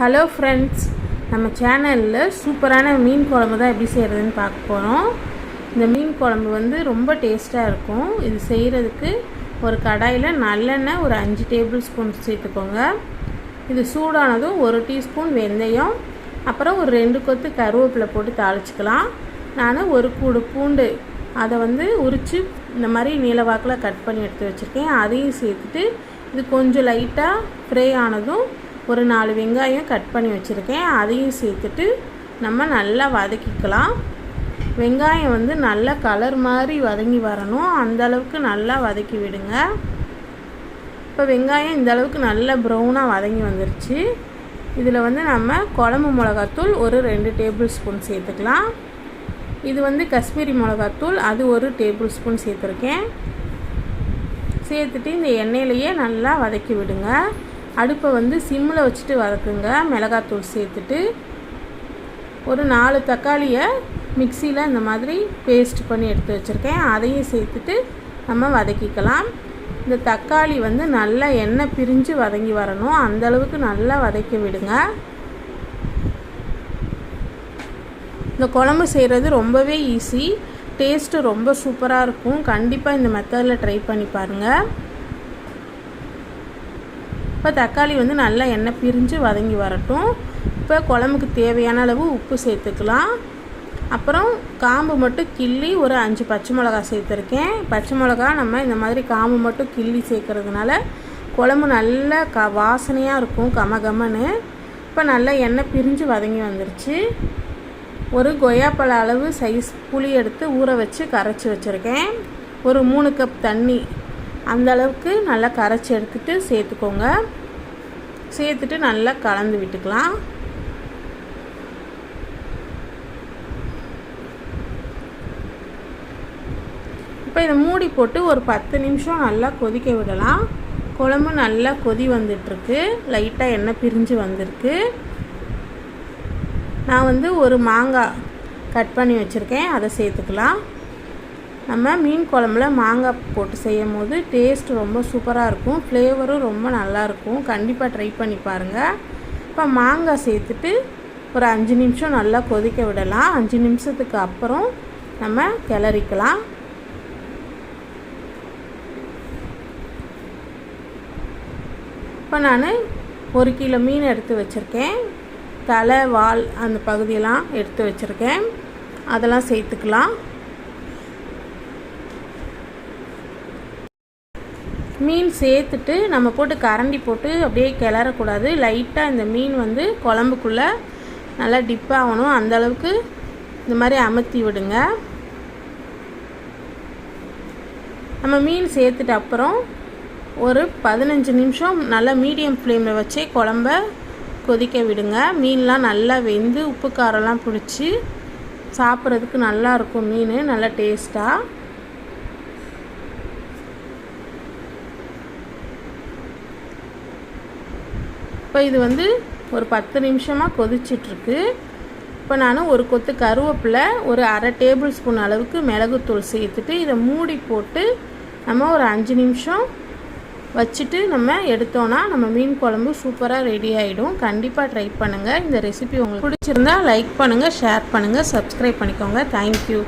Hello friends நம்ம சேனலில் சூப்பரான மீன் குழம்பு தான் எப்படி செய்கிறதுன்னு பார்க்க போகிறோம் இந்த மீன் குழம்பு வந்து ரொம்ப டேஸ்ட்டாக இருக்கும். இது செய்கிறதுக்கு ஒரு கடாயில் நல்லெண்ணெய் ஒரு அஞ்சு டேபிள் ஸ்பூன் சேர்த்துக்கோங்க. இது சூடானதும் ஒரு டீஸ்பூன் வெந்தயம் அப்புறம் ஒரு ரெண்டு கொத்து கருவேப்பிலை போட்டு தாளிச்சிக்கலாம். நான் ஒரு கூடு பூண்டு அதை வந்து உரித்து இந்த மாதிரி நீளவாக்கில் கட் பண்ணி எடுத்து வச்சுருக்கேன். அதையும் சேர்த்துட்டு இது கொஞ்சம் லைட்டாக ஃப்ரை ஆனதும் ஒரு நாலு வெங்காயம் கட் பண்ணி வச்சுருக்கேன். அதையும் சேர்த்துட்டு நம்ம நல்லா வதக்கிக்கலாம். வெங்காயம் வந்து நல்லா கலர் மாதிரி வதங்கி வரணும். அந்தளவுக்கு நல்லா வதக்கி விடுங்க. இப்போ வெங்காயம் இந்த அளவுக்கு நல்லா ப்ரௌனாக வதங்கி வந்துருச்சு. இதில் வந்து நம்ம குழம்பு மிளகாத்தூள் ஒரு ரெண்டு டேபிள் ஸ்பூன் சேர்த்துக்கலாம். இது வந்து காஷ்மீரி மிளகாத்தூள் அது ஒரு டேபிள் ஸ்பூன் சேர்த்துருக்கேன். சேர்த்துட்டு இந்த எண்ணெயிலையே நல்லா வதக்கி விடுங்க. அடுப்பை வந்து சிம்மில் வச்சுட்டு வதக்குங்க. மிளகாத்தூள் சேர்த்துட்டு ஒரு நாலு தக்காளியை மிக்சியில் இந்த மாதிரி பேஸ்ட் பண்ணி எடுத்து வச்சுருக்கேன். அதையும் சேர்த்துட்டு நம்ம வதக்கிக்கலாம். இந்த தக்காளி வந்து நல்லா எண்ணெய் பிரிஞ்சு வதங்கி வரணும். அந்தளவுக்கு நல்லா வதக்கி விடுங்க. இந்த குழம்பு செய்கிறது ரொம்பவே ஈஸி. டேஸ்ட்டு ரொம்ப சூப்பராக இருக்கும். கண்டிப்பாக இந்த மெத்தடில் ட்ரை பண்ணி பாருங்கள் இப்போ தக்காளி வந்து நல்லா எண்ணெய் பிரிஞ்சு வதங்கி வரட்டும். இப்போ குழம்புக்கு தேவையான அளவு உப்பு சேர்த்துக்கலாம். அப்புறம் காம்பு மட்டும் கிள்ளி ஒரு அஞ்சு பச்சை மிளகா சேர்த்துருக்கேன். பச்சை மிளகா நம்ம இந்த மாதிரி காம்பு மட்டும் கிள்ளி சேர்க்கறதுனால குழம்பு நல்ல க வாசனையாக இருக்கும் கம கமன்னு இப்போ நல்லா எண்ணெய் பிரிஞ்சு வதங்கி வந்துருச்சு. ஒரு கொய்யாப்பழ அளவு சைஸ் புளி எடுத்து ஊற வச்சு கரைச்சி வச்சுருக்கேன். ஒரு மூணு கப் தண்ணி அந்த அளவுக்கு நல்லா கரைச்சி எடுத்துகிட்டு சேர்த்துக்கோங்க. சேர்த்துட்டு நல்லா கலந்து விட்டுக்கலாம். இப்போ இதை மூடி போட்டு ஒரு பத்து நிமிஷம் நல்லா கொதிக்க விடலாம். குழம்பு நல்லா கொதி வந்துட்டுருக்கு. லைட்டாக எண்ணெய் பிரிஞ்சு வந்திருக்கு. நான் வந்து ஒரு மாங்காய் கட் பண்ணி வச்சுருக்கேன். அதை சேர்த்துக்கலாம். நம்ம மீன் குழம்புல மாங்காய் போட்டு செய்யும் போது டேஸ்ட் ரொம்ப சூப்பராக இருக்கும். ஃப்ளேவரும் ரொம்ப நல்லாயிருக்கும் கண்டிப்பாக ட்ரை பண்ணி பாருங்கள் இப்போ மாங்காய் சேர்த்துட்டு ஒரு அஞ்சு நிமிஷம் நல்லா கொதிக்க விடலாம். அஞ்சு நிமிஷத்துக்கு அப்புறம் நம்ம கிளறிக்கலாம். இப்போ நான் ஒரு கிலோ மீன் எடுத்து வச்சுருக்கேன். தலை வால் அந்த பகுதியெல்லாம் எடுத்து வச்சுருக்கேன். அதெல்லாம் சேர்த்துக்கலாம். மீன் சேர்த்துட்டு நம்ம போட்டு கரண்டி போட்டு அப்படியே கிளறக்கூடாது. லைட்டாக இந்த மீன் வந்து குழம்புக்குள்ளே நல்லா டிப் ஆகணும். அந்தளவுக்கு இந்த மாதிரி அமர்த்தி விடுங்க. நம்ம மீன் சேர்த்துட்டு அப்புறம் ஒரு பதினஞ்சு நிமிஷம் நல்லா மீடியம் ஃப்ளேமில் வச்சே குழம்ப கொதிக்க விடுங்க. மீன்லாம் நல்லா வெந்து உப்பு காரம்லாம் பிடிச்சி சாப்பிட்றதுக்கு நல்லாயிருக்கும் மீன். நல்லா டேஸ்ட்டாக இப்போ இது வந்து ஒரு பத்து நிமிஷமாக கொதிச்சிட்ருக்கு. இப்போ நான் ஒரு கொத்து கருவேப்பிலை ஒரு அரை டேபிள் ஸ்பூன் அளவுக்கு மிளகுத்தூள் சேர்த்துட்டு இதை மூடி போட்டு நம்ம ஒரு அஞ்சு நிமிஷம் வச்சுட்டு நம்ம எடுத்தோன்னா நம்ம மீன் குழம்பு சூப்பராக ரெடி ஆகிடும் கண்டிப்பாக ட்ரை பண்ணுங்கள் இந்த ரெசிபி உங்களுக்கு பிடிச்சிருந்தா லைக் பண்ணுங்கள் ஷேர் பண்ணுங்கள் சப்ஸ்கிரைப் பண்ணிக்கோங்க. தேங்க்யூ